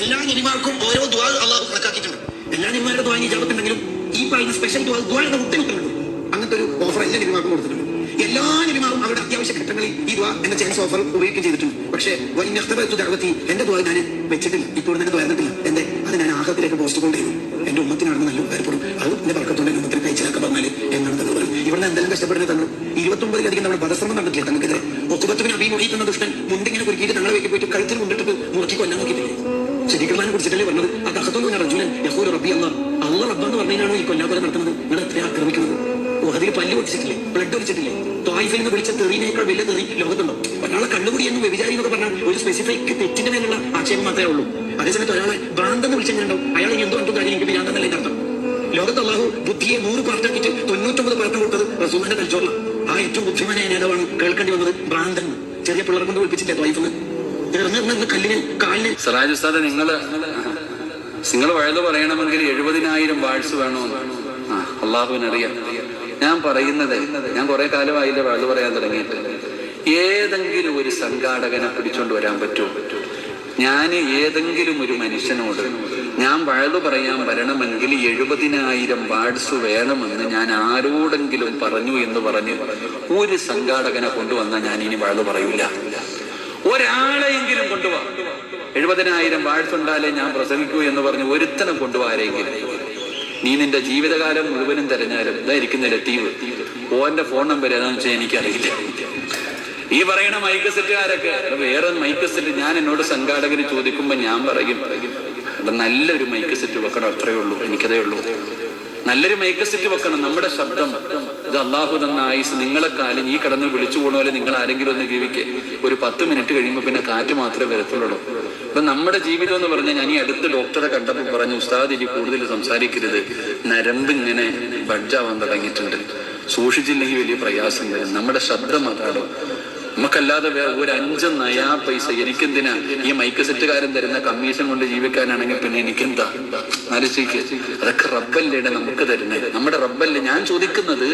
എല്ലാ നിബിമാർക്കും ഓരോ ദ്വാ അള്ളാഹു കണക്കാക്കിയിട്ടുണ്ട്. എല്ലാ നിബിമാരുടെ ദ്വാ ജാപത്തുണ്ടെങ്കിലും ഈ പറയുന്ന സ്പെഷ്യൽ ദ്വാ എന്ന മുട്ടിനുത്തരമുണ്ട് അങ്ങനത്തെ ഒരു ഓഫർ എല്ലാ നിബിമാർക്കും കൊടുത്തിട്ടുണ്ട്. എല്ലാ നിബിമാറും അവരുടെ അത്യാവശ്യ ഘട്ടങ്ങളിൽ ഈ ദ്വാ എന്ന ചാൻസ് ഓഫർ ഉപയോഗിക്കുകയും ചെയ്തിട്ടുണ്ട്. പക്ഷേ വൈനഖ്തബത്തു ദഅവതി എന്റെ ദ്വാ ഞാൻ വെച്ചിട്ടില്ല. ഇപ്പോൾ തന്നെ ദ്വാരത്തില്ല എന്റെ അത് ഞാൻ ആഹത്തിലേക്ക് പോസ്റ്റ് കൊണ്ട് എന്റെ ഉമ്മത്തിനാണെന്ന് നല്ല ഉപകാരപ്പെടും. അത് എന്റെ വർക്കത്തോടെ ഉമ്മത്തിന് കഴിച്ചതൊക്കെ പറഞ്ഞാൽ എന്നാണ് തന്നെ പറയും. ഇവിടെ എന്തെങ്കിലും കഷ്ടപ്പെടുന്നത് തന്നു ഇരുപത്തൊമ്പതിലധികം നമ്മൾ വധശ്രമം നടന്നിട്ടില്ല തങ്ങൾക്കെതിരെ? ഒത്തുപത്തുവിന് അഭിമുഖീകരിക്കുന്ന ദുഷ്ടൻ മുണ്ടിങ്ങനെ കുരുക്കിയിട്ട് തങ്ങളെ വെക്കി പോയിട്ട് മുണ്ടിട്ട് പറഞ്ഞാണോ ഈ കൊല്ലാപോലെ നടത്തുന്നത്? നിങ്ങൾ എത്രയാ ആക്രമിക്കുന്നത്? ഓ അതിൽ പല്ല് ഒടിച്ചിട്ടില്ലേ ബ്ലഡ് ഒടിച്ചിട്ടില്ലേ തോയ്ഫിൽ നിന്ന് വിളിച്ച തെറിനേക്കാൾ വലിയ തെറി ലോകത്തുണ്ടോ? ഒരാളെ കണ്ണുകൂടി എന്ന് വ്യഭിചാരി എന്നൊക്കെ പറഞ്ഞാൽ ഒരു സ്പെസിഫിക് തെറ്റിന്റെ മേലുള്ള ആക്ഷേപം മാത്രമേ ഉള്ളൂ. അതേസമയത്ത് ഒരാളെ ഭ്രാന്തെന്ന് വിളിച്ചിട്ടുണ്ടാവും. അയാൾ ഇനി എന്തോ കണ്ടും കാര്യം എനിക്ക് ഭ്രാന്തെന്നല്ലേ നടത്തും ലോകത്ത് അള്ളാഹു ബുദ്ധിയെ നൂറ് പാർട്ടാക്കിയിട്ട് തൊണ്ണൂറ്റൊമ്പത് പാർട്ട് കൊടുത്തത് റസൂലിന്റെ തലച്ചോറില ആ ഏറ്റവും ബുദ്ധിമാനായ നേതാവാണ് കേൾക്കേണ്ടി വന്നത് ഭ്രാന്തൻ. ചെറിയ പിള്ളേർ കൊണ്ട് വിളിപ്പിച്ചില്ലേ ത്വായിഫെന്ന് കല്ലിന് കാലിന്. സറാജ് ഉസ്താദ് നിങ്ങൾ നിങ്ങൾ വഴുത് പറയണമെങ്കിൽ എഴുപതിനായിരം വാഴ്സ് വേണമെന്ന് ആ അള്ളാഹുവിനറിയാം. ഞാൻ പറയുന്നത് ഞാൻ കുറെ കാലമായില്ല വഴുത് പറയാൻ തുടങ്ങിയിട്ട്. ഏതെങ്കിലും ഒരു സംഘാടകനെ പിടിച്ചോണ്ട് വരാൻ പറ്റുമോ? ഞാൻ ഏതെങ്കിലും ഒരു മനുഷ്യനോട് ഞാൻ വഴുതു പറയാൻ വരണമെങ്കിൽ എഴുപതിനായിരം വാഴ്സ് വേണമെന്ന് ഞാൻ ആരോടെങ്കിലും പറഞ്ഞു എന്ന് പറഞ്ഞ് ഒരു സംഘാടകനെ കൊണ്ടുവന്നാൽ ഞാൻ ഇനി വഴുതു പറയൂല. ഒരാളെങ്കിലും കൊണ്ടുപോവാ എഴുപതിനായിരം വാഴ്സുണ്ടാലേ ഞാൻ പ്രസംഗിക്കൂ എന്ന് പറഞ്ഞ് ഒരുത്തനം കൊണ്ടുപോകാരെങ്കിലും നീ നിന്റെ ജീവിതകാലം മുഴുവനും തെരഞ്ഞാലും ഇതായിരിക്കുന്ന ലത്തീവ് ഓന്റെ ഫോൺ നമ്പർ ഏതാണെന്ന് വെച്ചാൽ എനിക്കറിയില്ല. ഈ പറയണ മൈക്ക് സെറ്റുകാരൊക്കെ വേറെ മൈക്ക് സെറ്റ് ഞാൻ എന്നോട് സംഘാടകന് ചോദിക്കുമ്പോൾ ഞാൻ പറയും നല്ലൊരു മൈക്ക് സെറ്റ് വെക്കണം? അത്രയേ ഉള്ളൂ എനിക്കതേ ഉള്ളൂ. നല്ലൊരു മൈക്ക് സെറ്റ് വെക്കണം. നമ്മുടെ ശബ്ദം. ഇത് അള്ളാഹു തന്ന ആയുസ്. നിങ്ങളെ കാലം ഈ കടന്ന് വിളിച്ചു പോണ പോലെ നിങ്ങൾ ആരെങ്കിലും ഒന്ന് ജീവിക്കേ. ഒരു പത്ത് മിനിറ്റ് കഴിയുമ്പോൾ പിന്നെ കാറ്റ് മാത്രമേ വരത്തുള്ളൂ. അപ്പൊ നമ്മുടെ ജീവിതം എന്ന് പറഞ്ഞാൽ ഞാൻ ഈ അടുത്ത് ഡോക്ടറെ കണ്ടപ്പോൾ പറഞ്ഞു ഉസ്താദ് ഇനി കൂടുതൽ സംസാരിക്കരുത്. നരമ്പ് ഇങ്ങനെ ബഡ്ജാവാൻ തുടങ്ങിയിട്ടുണ്ട്. സൂക്ഷിച്ചില്ലെങ്കിൽ വലിയ പ്രയാസം വരും. നമ്മുടെ ശബ്ദം അതാണ്. നമുക്കല്ലാതെ വേറെ ഒരു അഞ്ച് നയാ പൈസ. എനിക്കെന്തിനാ? ഈ മൈക്ക് സെറ്റുകാരൻ തരുന്ന കമ്മീഷൻ കൊണ്ട് ജീവിക്കാനാണെങ്കിൽ പിന്നെ എനിക്കെന്താ? ആലോചിക്ക് അതൊക്കെ റബ്ബല്ലേ നമുക്ക് തരുന്നത്. നമ്മുടെ റബ്ബല്ലേ ഞാൻ ചോദിക്കുന്നത്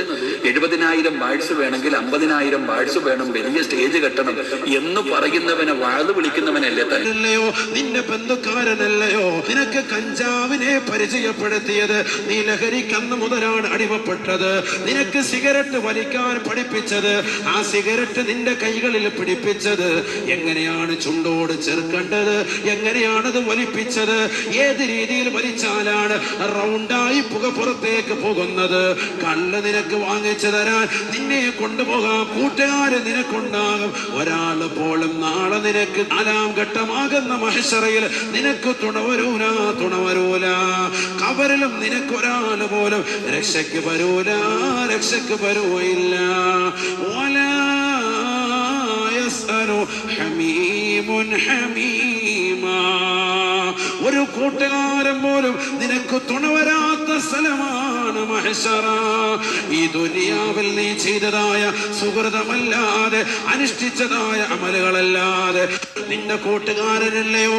എഴുപതിനായിരം വാഴ്സ് വേണമെങ്കിൽ അമ്പതിനായിരം വാഴ്സ് വേണം വലിയ സ്റ്റേജ് കെട്ടണം എന്ന് പറയുന്നവനെ വാഴ്ന്നു വിളിക്കുന്നവനല്ലേ തന്നെ അല്ലയോ നിന്റെ ബന്ധുക്കാരനല്ലയോ നിനക്ക് കഞ്ചാവിനെ പരിചയപ്പെടുത്തിയത് നീ ലഹരിക്ക് അന്ന് മുതലാണ് അടിമപ്പെട്ടത്. നിനക്ക് സിഗരറ്റ് വലിക്കാൻ പഠിപ്പിച്ചത് ആ സിഗരറ്റ് നിന്റെ കൈകളിൽ പിടിപ്പിച്ചത്. എങ്ങനെയാണ് ചുണ്ടോട് ചേർക്കേണ്ടത്? എങ്ങനെയാണത് വലിപ്പിച്ചത്? ഏത് രീതിയിൽ വലിച്ചാലാണ് റൗണ്ടായി പുക പുറത്തേക്ക് പോകുന്നത് കള്ള് നിനക്ക് വാങ്ങിച്ചു തരാൻ നിന്നെ കൊണ്ടുപോകാൻ കൂട്ടുകാര് നിനക്കുണ്ടാകും ഒരാൾ പോലും നാളെ നിനക്ക് നാലാം ഘട്ടമാകുന്ന മഹേശ്വറയിൽ നിനക്ക് തുണവരൂല തുണവരൂല കബറിലും നിനക്ക് ഒരാൾ പോലും രക്ഷയ്ക്ക് വരൂല രക്ഷയ്ക്ക് വരൂയില്ല ولا يسأل حميم حميما ഒരു കൂട്ടുകാരൻ പോലും നിനക്ക് തുണവരാത്ത സ്ഥലമാണ് മഹേശ്വര. ഈ ദുനിയാവിൽ നീ ചെയ്തതായ സുഹൃതമല്ലാതെ അനുഷ്ഠിച്ചതായ അമലുകളല്ലാതെ നിന്റെ കൂട്ടുകാരനല്ലയോ?